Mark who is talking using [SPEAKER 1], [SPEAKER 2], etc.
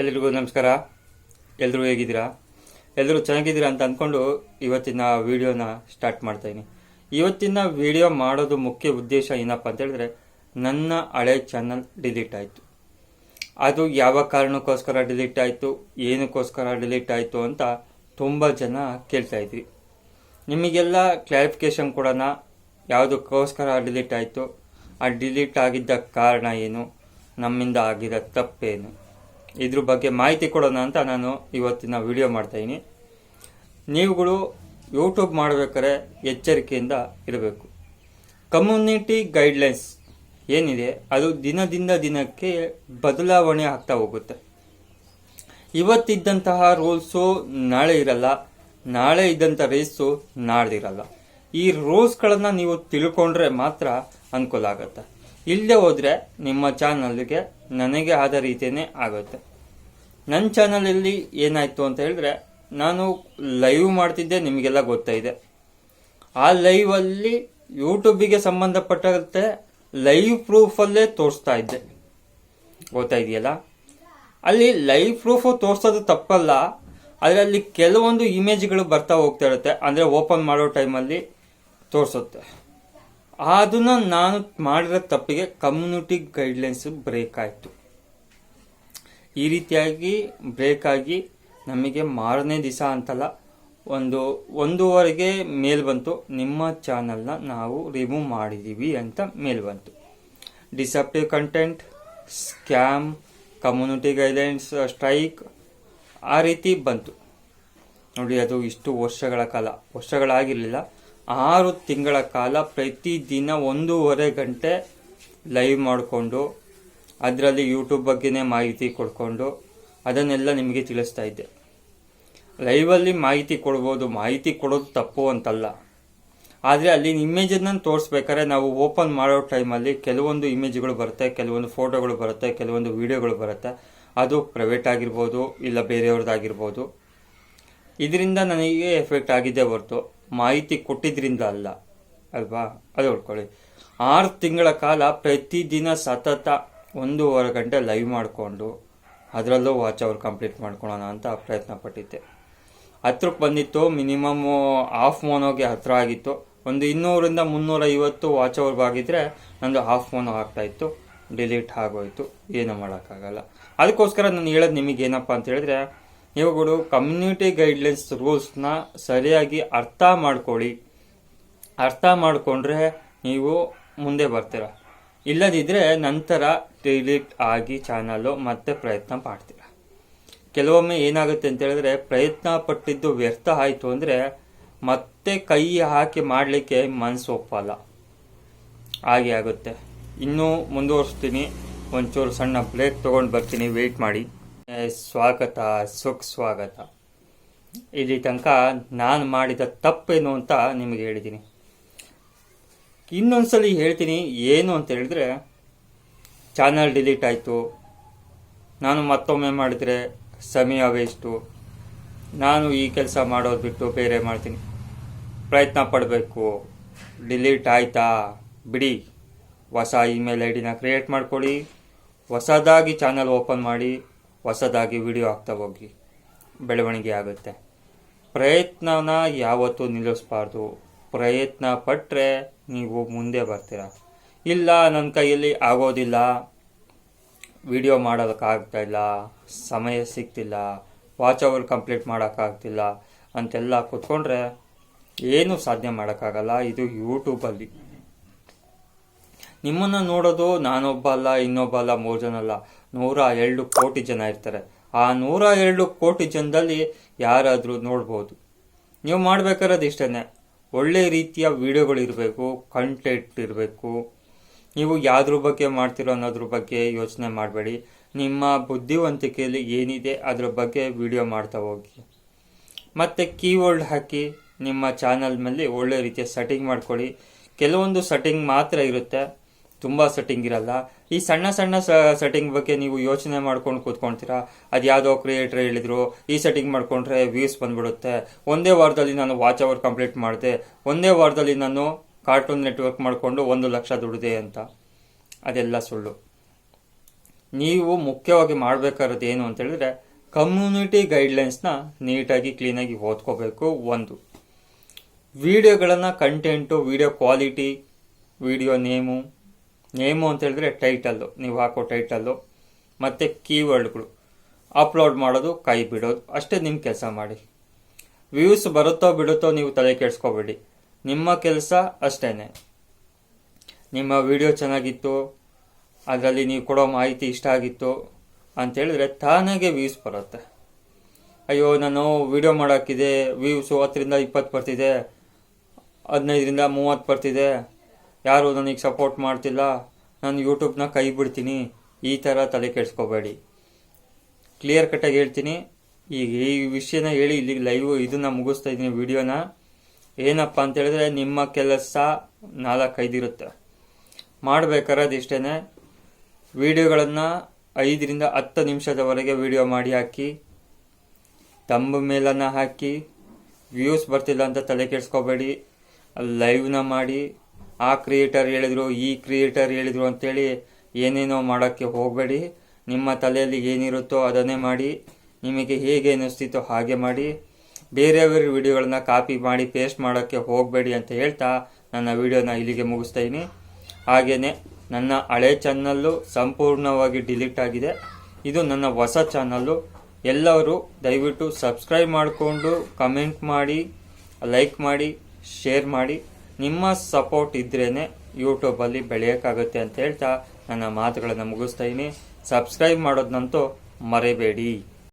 [SPEAKER 1] ಎಲ್ರಿಗೂ ನಮಸ್ಕಾರ. ಎಲ್ಲರೂ ಹೇಗಿದ್ದೀರಾ? ಎಲ್ಲರೂ ಚೆನ್ನಾಗಿದ್ದೀರಾ ಅಂತ ಅಂದ್ಕೊಂಡು ಇವತ್ತಿನ ವಿಡಿಯೋನ ಸ್ಟಾರ್ಟ್ ಮಾಡ್ತಾಯಿನಿ ಇವತ್ತಿನ ವಿಡಿಯೋ ಮಾಡೋದು ಮುಖ್ಯ ಉದ್ದೇಶ ಏನಪ್ಪ ಅಂತ ಹೇಳಿದ್ರೆ, ನನ್ನ ಹಳೆ ಚಾನಲ್ ಡಿಲೀಟ್ ಆಯಿತು. ಅದು ಯಾವ ಕಾರಣಕ್ಕೋಸ್ಕರ ಡಿಲೀಟ್ ಆಯಿತು, ಏನಕ್ಕೋಸ್ಕರ ಡಿಲೀಟ್ ಆಯಿತು ಅಂತ ತುಂಬ ಜನ ಕೇಳ್ತಾ ಇದ್ರಿ. ನಿಮಗೆಲ್ಲ ಕ್ಲಾರಿಫಿಕೇಶನ್ ಕೊಡೋಣ, ಯಾವುದಕ್ಕೋಸ್ಕರ ಡಿಲೀಟ್ ಆಯಿತು? ಆ ಡಿಲೀಟ್ ಆಗಿದ್ದ ಕಾರಣ ಏನು? ನಮ್ಮಿಂದ ಆಗಿದ ತಪ್ಪೇನು? ಇದ್ರ ಬಗ್ಗೆ ಮಾಹಿತಿ ಕೊಡೋಣ ಅಂತ ನಾನು ಇವತ್ತಿನ ವಿಡಿಯೋ ಮಾಡ್ತಾಯಿನಿ ನೀವುಗಳು ಯೂಟ್ಯೂಬ್ ಮಾಡಬೇಕಾದ್ರೆ ಎಚ್ಚರಿಕೆಯಿಂದ ಇರಬೇಕು. ಕಮ್ಯುನಿಟಿ ಗೈಡ್ಲೈನ್ಸ್ ಏನಿದೆ, ಅದು ದಿನದಿಂದ ದಿನಕ್ಕೆ ಬದಲಾವಣೆ ಆಗ್ತಾ ಹೋಗುತ್ತೆ. ಇವತ್ತಿದ್ದಂತಹ ರೂಲ್ಸು ನಾಳೆ ಇರಲ್ಲ, ನಾಳೆ ಇದ್ದಂಥ ರೇಸು ನಾಳ್ದಿರಲ್ಲ ಈ ರೂಲ್ಸ್ಗಳನ್ನು ನೀವು ತಿಳ್ಕೊಂಡ್ರೆ ಮಾತ್ರ ಅನುಕೂಲ ಆಗುತ್ತೆ. ಇಲ್ಲದೆ ಹೋದರೆ ನಿಮ್ಮ ಚಾನಲ್ಗೆ ನನಗೆ ಆದ ರೀತಿಯೇ ಆಗುತ್ತೆ. ನನ್ನ ಚಾನಲಲ್ಲಿ ಏನಾಯಿತು ಅಂತ ಹೇಳಿದ್ರೆ, ನಾನು ಲೈವ್ ಮಾಡ್ತಿದ್ದೆ, ನಿಮಗೆಲ್ಲ ಗೊತ್ತಾಯಿದೆ ಆ ಲೈವಲ್ಲಿ ಯೂಟ್ಯೂಬಿಗೆ ಸಂಬಂಧಪಟ್ಟಂತೆ ಲೈವ್ ಪ್ರೂಫಲ್ಲೇ ತೋರಿಸ್ತಾ ಇದ್ದೆ. ಗೊತ್ತಾಯಿದೆಯಲ್ಲ ಅಲ್ಲಿ ಲೈವ್ ಪ್ರೂಫ್ ತೋರಿಸೋದು ತಪ್ಪಲ್ಲ, ಅದರಲ್ಲಿ ಕೆಲವೊಂದು ಇಮೇಜ್ಗಳು ಬರ್ತಾ ಹೋಗ್ತಾ ಇರುತ್ತೆ. ಅಂದರೆ ಓಪನ್ ಮಾಡೋ ಟೈಮಲ್ಲಿ ತೋರಿಸುತ್ತೆ. ಅದನ್ನು ನಾನು ಮಾಡಿರೋ ತಪ್ಪಿಗೆ ಕಮ್ಯುನಿಟಿ ಗೈಡ್ಲೈನ್ಸ್ ಬ್ರೇಕ್ ಆಯಿತು. ಈ ರೀತಿಯಾಗಿ ಬ್ರೇಕ್ ಆಗಿ ನಮಗೆ ಮಾರನೇ ದಿವಸ ಅಂತಲ್ಲ, ಒಂದು, ಒಂದೂವರೆಗೆ ಮೇಲ್ ಬಂತು. ನಿಮ್ಮ ಚಾನಲ್ನ ನಾವು ರಿಮೂವ್ ಮಾಡಿದ್ದೀವಿ ಅಂತ ಮೇಲ್ ಬಂತು. Deceptive content scam community guidelines strike ಆ ರೀತಿ ಬಂತು. ನೋಡಿ, ಅದು ಇಷ್ಟು ವರ್ಷಗಳ ಕಾಲ. ವರ್ಷಗಳಾಗಿರಲಿಲ್ಲ. ಆರು ತಿಂಗಳ ಕಾಲ ಪ್ರತಿದಿನ ಒಂದೂವರೆ ಗಂಟೆ ಲೈವ್ ಮಾಡಿಕೊಂಡು, ಅದರಲ್ಲಿ ಯೂಟ್ಯೂಬ್ ಬಗ್ಗೆನೇ ಮಾಹಿತಿ ಕೊಡ್ಕೊಂಡು, ಅದನ್ನೆಲ್ಲ ನಿಮಗೆ ತಿಳಿಸ್ತಾ ಇದ್ದೆ. ಲೈವಲ್ಲಿ ಮಾಹಿತಿ ಕೊಡ್ಬೋದು, ಮಾಹಿತಿ ಕೊಡೋದು ತಪ್ಪು ಅಂತಲ್ಲ. ಆದರೆ ಅಲ್ಲಿ ಇಮೇಜನ್ನು ತೋರಿಸ್ಬೇಕಾದ್ರೆ ನಾವು ಓಪನ್ ಮಾಡೋ ಟೈಮಲ್ಲಿ ಕೆಲವೊಂದು ಇಮೇಜ್ಗಳು ಬರುತ್ತೆ, ಕೆಲವೊಂದು ಫೋಟೋಗಳು ಬರುತ್ತೆ, ಕೆಲವೊಂದು ವಿಡಿಯೋಗಳು ಬರುತ್ತೆ. ಅದು ಪ್ರೈವೇಟ್ ಆಗಿರ್ಬೋದು, ಇಲ್ಲ ಬೇರೆಯವ್ರದ್ದಾಗಿರ್ಬೋದು. ಇದರಿಂದ ನನಗೆ ಎಫೆಕ್ಟ್ ಆಗಿದೆ ಹೊರತು. ಮಾಹಿತಿ ಕೊಟ್ಟಿದ್ರಿಂದ ಅಲ್ಲ. ಅಲ್ವಾ? ಅದು ಹೊಡ್ಕೊಳ್ಳಿ. ಆರು ತಿಂಗಳ ಕಾಲ ಪ್ರತಿದಿನ ಸತತ ಒಂದೂವರೆ ಗಂಟೆ ಲೈವ್ ಮಾಡಿಕೊಂಡು ಅದರಲ್ಲೂ ವಾಚ್ ಅವರ್ ಕಂಪ್ಲೀಟ್ ಮಾಡ್ಕೊಳ್ಳೋಣ ಅಂತ ಪ್ರಯತ್ನ ಪಟ್ಟಿದ್ದೆ. ಹತ್ರಕ್ಕೆ ಬಂದಿತ್ತು ಮಿನಿಮಮ್ ಹಾಫ್ ಮೋನೋಗೆ ಹತ್ರ ಆಗಿತ್ತು. ಒಂದು ಇನ್ನೂರಿಂದ ಮುನ್ನೂರ ಐವತ್ತು ವಾಚ್ ಅವರ್ ಆಗಿದ್ರೆ ನಂದು ಹಾಫ್ ಮೋನೋ ಆಗ್ತಾಯಿತ್ತು ಡಿಲೀಟ್ ಆಗೋಯ್ತು. ಏನೂ ಮಾಡೋಕ್ಕಾಗಲ್ಲ. ಅದಕ್ಕೋಸ್ಕರ ನಾನು ಹೇಳೋದು ನಿಮಗೇನಪ್ಪ ಅಂತ ಹೇಳಿದ್ರೆ ಇವುಗಳು ಕಮ್ಯುನಿಟಿ ಗೈಡ್ಲೈನ್ಸ್ ರೂಲ್ಸ್ನ ಸರಿಯಾಗಿ ಅರ್ಥ ಮಾಡ್ಕೊಳ್ಳಿ. ಅರ್ಥ ಮಾಡಿಕೊಂಡ್ರೆ ನೀವು ಮುಂದೆ ಬರ್ತೀರ. ಇಲ್ಲದಿದ್ದರೆ ನಂತರ ಡಿಲೀಟ್ ಆಗಿ ಚಾನಲ್ಲು ಮತ್ತೆ ಪ್ರಯತ್ನ ಮಾಡ್ತೀರ. ಕೆಲವೊಮ್ಮೆ ಏನಾಗುತ್ತೆ ಅಂತ ಹೇಳಿದ್ರೆ ಪ್ರಯತ್ನ ಪಟ್ಟಿದ್ದು ವ್ಯರ್ಥ ಆಯಿತು ಅಂದರೆ ಮತ್ತೆ ಕೈ ಹಾಕಿ ಮಾಡಲಿಕ್ಕೆ ಮನಸ್ಸು ಒಪ್ಪಲ್ಲ. ಹಾಗೆ ಆಗುತ್ತೆ. ಇನ್ನೂ ಮುಂದುವರಿಸ್ತೀನಿ. ಒಂಚೂರು ಸಣ್ಣ ಬ್ರೇಕ್ ತೊಗೊಂಡು ಬರ್ತೀನಿ. ವೆಯ್ಟ್ ಮಾಡಿ. ಸ್ವಾಗತ, ಸುಖ ಸ್ವಾಗತ. ಇಲ್ಲಿ ತನಕ ನಾನು ಮಾಡಿದ ತಪ್ಪೇನು ಅಂತ ನಿಮಗೆ ಹೇಳಿದ್ದೀನಿ. ಇನ್ನೊಂದ್ಸಲಿ ಹೇಳ್ತೀನಿ ಏನು ಅಂತ ಹೇಳಿದ್ರೆ ಚಾನಲ್ ಡಿಲೀಟ್ ಆಯಿತು. ನಾನು ಮತ್ತೊಮ್ಮೆ ಮಾಡಿದರೆ ಸಮಯ ವೇಸ್ಟು ನಾನು ಈ ಕೆಲಸ ಮಾಡೋದು ಬಿಟ್ಟು ಬೇರೆ ಮಾಡ್ತೀನಿ. ಪ್ರಯತ್ನ ಪಡಬೇಕು. ಡಿಲೀಟ್ ಆಯಿತಾ? ಬಿಡಿ. ಹೊಸ ಇಮೇಲ್ ಐ ಡಿನ ಕ್ರಿಯೇಟ್ ಮಾಡ್ಕೊಳ್ಳಿ. ಹೊಸದಾಗಿ ಚಾನಲ್ ಓಪನ್ ಮಾಡಿ. ಹೊಸದಾಗಿ ವಿಡಿಯೋ ಆಗ್ತಾ ಹೋಗಿ ಬೆಳವಣಿಗೆ ಆಗುತ್ತೆ. ಪ್ರಯತ್ನನ ಯಾವತ್ತೂ ನಿಲ್ಲಿಸಬಾರ್ದು. ಪ್ರಯತ್ನ ಪಟ್ಟರೆ ನೀವು ಮುಂದೆ ಬರ್ತೀರ? ಇಲ್ಲ ನನ್ನ ಕೈಯಲ್ಲಿ ಆಗೋದಿಲ್ಲ. ವಿಡಿಯೋ ಮಾಡೋದಕ್ಕಾಗ್ತಾ ಇಲ್ಲ. ಸಮಯ ಸಿಗ್ತಿಲ್ಲ. ವಾಚ್ ಅವರ್ ಕಂಪ್ಲೀಟ್ ಮಾಡೋಕ್ಕಾಗ್ತಿಲ್ಲ. ಅಂತೆಲ್ಲ ಕೂತ್ಕೊಂಡ್ರೆ ಏನೂ ಸಾಧನೆ ಮಾಡೋಕ್ಕಾಗಲ್ಲ? ಇದು ಯೂಟ್ಯೂಬಲ್ಲಿ ನಿಮ್ಮನ್ನು ನೋಡೋದು ನಾನೊಬ್ಬ ಅಲ್ಲ, ಇನ್ನೊಬ್ಬ ಅಲ್ಲ, ಮೂರು ಜನ ಅಲ್ಲ. ನೂರ ಎರಡು ಕೋಟಿ ಜನ ಇರ್ತಾರೆ. ಆ ನೂರ ಎರಡು ಕೋಟಿ ಜನದಲ್ಲಿ ಯಾರಾದರೂ ನೋಡ್ಬೋದು. ನೀವು ಮಾಡಬೇಕಾರೋದು ಇಷ್ಟೇ ಒಳ್ಳೆ ರೀತಿಯ ವಿಡಿಯೋಗಳು ಇರಬೇಕು ಕಂಟೆಂಟ್ ಇರಬೇಕು. ನೀವು ಯಾವ್ದ್ರ ಬಗ್ಗೆ ಮಾಡ್ತಿರೋ ಅನ್ನೋದ್ರ ಬಗ್ಗೆ ಯೋಚನೆ ಮಾಡಬೇಡಿ. ನಿಮ್ಮ ಬುದ್ಧಿವಂತಿಕೆಯಲ್ಲಿ ಏನಿದೆ ಅದ್ರ ಬಗ್ಗೆ ವಿಡಿಯೋ ಮಾಡ್ತಾ ಹೋಗಿ. ಮತ್ತು ಕೀವರ್ಡ್ ಹಾಕಿ ನಿಮ್ಮ ಚಾನಲ್ ಒಳ್ಳೆ ರೀತಿಯ ಸೆಟ್ಟಿಂಗ್ ಮಾಡ್ಕೊಳ್ಳಿ. ಕೆಲವೊಂದು ಸೆಟ್ಟಿಂಗ್ ಮಾತ್ರ ಇರುತ್ತೆ. ತುಂಬ ಸೆಟ್ಟಿಂಗ್ ಇರಲ್ಲ. ಈ ಸಣ್ಣ ಸಣ್ಣ ಸೆಟ್ಟಿಂಗ್ ಬಗ್ಗೆ ನೀವು ಯೋಚನೆ ಮಾಡ್ಕೊಂಡು ಕೂತ್ಕೊಳ್ತೀರಾ ಅದು ಯಾವುದೋ ಕ್ರಿಯೇಟರ್ ಹೇಳಿದ್ರು, ಈ ಸೆಟ್ಟಿಂಗ್ ಮಾಡ್ಕೊಂಡ್ರೆ ವ್ಯೂಸ್ ಬಂದ್ಬಿಡುತ್ತೆ. ಒಂದೇ ವಾರದಲ್ಲಿ ನಾನು ವಾಚ್ ಅವರ್ ಕಂಪ್ಲೀಟ್ ಮಾಡಿದೆ. ಒಂದೇ ವಾರದಲ್ಲಿ ನಾನು ಕಾರ್ಟೂನ್ ನೆಟ್ವರ್ಕ್ ಮಾಡಿಕೊಂಡು ಒಂದು ಲಕ್ಷ ದುಡಿದೆ ಅಂತ. ಅದೆಲ್ಲ ಸುಳ್ಳು. ನೀವು ಮುಖ್ಯವಾಗಿ ಮಾಡಬೇಕಾಗಿರೋದು ಏನು ಅಂತ ಹೇಳಿದ್ರೆ ಕಮ್ಯುನಿಟಿ ಗೈಡ್ಲೈನ್ಸ್ನ ನೀಟಾಗಿ ಕ್ಲೀನಾಗಿ ಓದ್ಕೋಬೇಕು ಒಂದು. ವಿಡಿಯೋಗಳನ್ನು content video quality video name name ಅಂತ ಹೇಳಿದ್ರೆ ಟೈಟಲ್ಲು ನೀವು ಹಾಕೋ ಟೈಟಲ್ಲು ಮತ್ತು ಕೀವರ್ಡ್ಗಳು ಅಪ್ಲೋಡ್ ಮಾಡೋದು, ಕೈ ಬಿಡೋದು. ಅಷ್ಟೇ ನಿಮ್ಮ ಕೆಲಸ ಮಾಡಿ. ವ್ಯೂಸ್ ಬರುತ್ತೋ ಬಿಡುತ್ತೋ ನೀವು ತಲೆ ಕೆಡಿಸ್ಕೋಬೇಡಿ. ನಿಮ್ಮ ಕೆಲಸ ಅಷ್ಟೇ ನಿಮ್ಮ ವಿಡಿಯೋ ಚೆನ್ನಾಗಿತ್ತು, ಅದರಲ್ಲಿ ನೀವು ಕೊಡೋ ಮಾಹಿತಿ ಇಷ್ಟ ಆಗಿತ್ತು ಅಂತ ಹೇಳಿದ್ರೆ ತಾನಾಗೆ ವ್ಯೂಸ್ ಬರುತ್ತೆ. ಅಯ್ಯೋ, ನಾನು ವಿಡಿಯೋ ಮಾಡೋಕ್ಕಿದೆ ವ್ಯೂಸು ಹತ್ತರಿಂದ ಇಪ್ಪತ್ತು ಬರ್ತಿದೆ, ಹದಿನೈದರಿಂದ ಮೂವತ್ತು ಬರ್ತಿದೆ. ಯಾರು ನನಗೆ ಸಪೋರ್ಟ್ ಮಾಡ್ತಿಲ್ಲ, ನಾನು ಯೂಟ್ಯೂಬ್ನ ಕೈ ಬಿಡ್ತೀನಿ, ಈ ಥರ ತಲೆ ಕೆಡಿಸ್ಕೋಬೇಡಿ. ಕ್ಲಿಯರ್ ಕಟ್ಟಾಗಿ ಹೇಳ್ತೀನಿ. ಈಗ ಈ ವಿಷಯನ ಹೇಳಿ, ಇಲ್ಲಿ ಲೈವ್ ಇದನ್ನು ಮುಗಿಸ್ತಾ ಇದ್ದೀನಿ ವಿಡಿಯೋನ ಏನಪ್ಪ ಅಂತ ಹೇಳಿದ್ರೆ, ನಿಮ್ಮ ಕೆಲಸ ನಾಲ್ಕೈದು ಇರುತ್ತೆ. ಮಾಡಬೇಕಾದ್ರೆ ಇಷ್ಟೇ ವಿಡಿಯೋಗಳನ್ನು ಐದರಿಂದ ಹತ್ತು ನಿಮಿಷದವರೆಗೆ ವಿಡಿಯೋ ಮಾಡಿ ಹಾಕಿ ತಂಬ ಮೇಲನ್ನು ಹಾಕಿ ವ್ಯೂಸ್ ಬರ್ತಿಲ್ಲ ಅಂತ ತಲೆ ಕೆಡಿಸ್ಕೋಬೇಡಿ. ಲೈವ್ನ ಮಾಡಿ ಆ ಕ್ರಿಯೇಟರ್ ಹೇಳಿದರು, ಈ ಕ್ರಿಯೇಟರ್ ಹೇಳಿದರು ಅಂತೇಳಿ ಏನೇನೋ ಮಾಡೋಕ್ಕೆ ಹೋಗಬೇಡಿ. ನಿಮ್ಮ ತಲೆಯಲ್ಲಿ ಏನಿರುತ್ತೋ ಅದನ್ನೇ ಮಾಡಿ, ನಿಮಗೆ ಹೇಗೆ ಅನ್ನಿಸ್ತಿತ್ತೋ ಹಾಗೆ ಮಾಡಿ. ಬೇರೆಯವರ ವಿಡಿಯೋಗಳನ್ನ ಕಾಪಿ ಮಾಡಿ ಪೇಸ್ಟ್ ಮಾಡೋಕ್ಕೆ ಹೋಗಬೇಡಿ ಅಂತ ಹೇಳ್ತಾ ನನ್ನ ವಿಡಿಯೋನ ಇಲ್ಲಿಗೆ ಮುಗಿಸ್ತಾ ಇದ್ದೀನಿ. ಹಾಗೆಯೇ ನನ್ನ ಹಳೆ ಚಾನಲ್ಲು ಸಂಪೂರ್ಣವಾಗಿ ಡಿಲೀಟ್ ಆಗಿದೆ. ಇದು ನನ್ನ ಹೊಸ ಚಾನಲ್ಲು ಎಲ್ಲರೂ ದಯವಿಟ್ಟು ಸಬ್ಸ್ಕ್ರೈಬ್ ಮಾಡಿಕೊಂಡು ಕಮೆಂಟ್ ಮಾಡಿ ಲೈಕ್ ಮಾಡಿ ಶೇರ್ ಮಾಡಿ. ನಿಮ್ಮ ಸಪೋರ್ಟ್ ಇದ್ರೇ ಯೂಟ್ಯೂಬಲ್ಲಿ ಬೆಳೆಯೋಕ್ಕಾಗುತ್ತೆ ಅಂತ ಹೇಳ್ತಾ ನನ್ನ ಮಾತುಗಳನ್ನು ಮುಗಿಸ್ತಾ ಇದ್ದೀನಿ. ಸಬ್ಸ್ಕ್ರೈಬ್ ಮಾಡೋದನ್ನಂತೂ ಮರೆಯಬೇಡಿ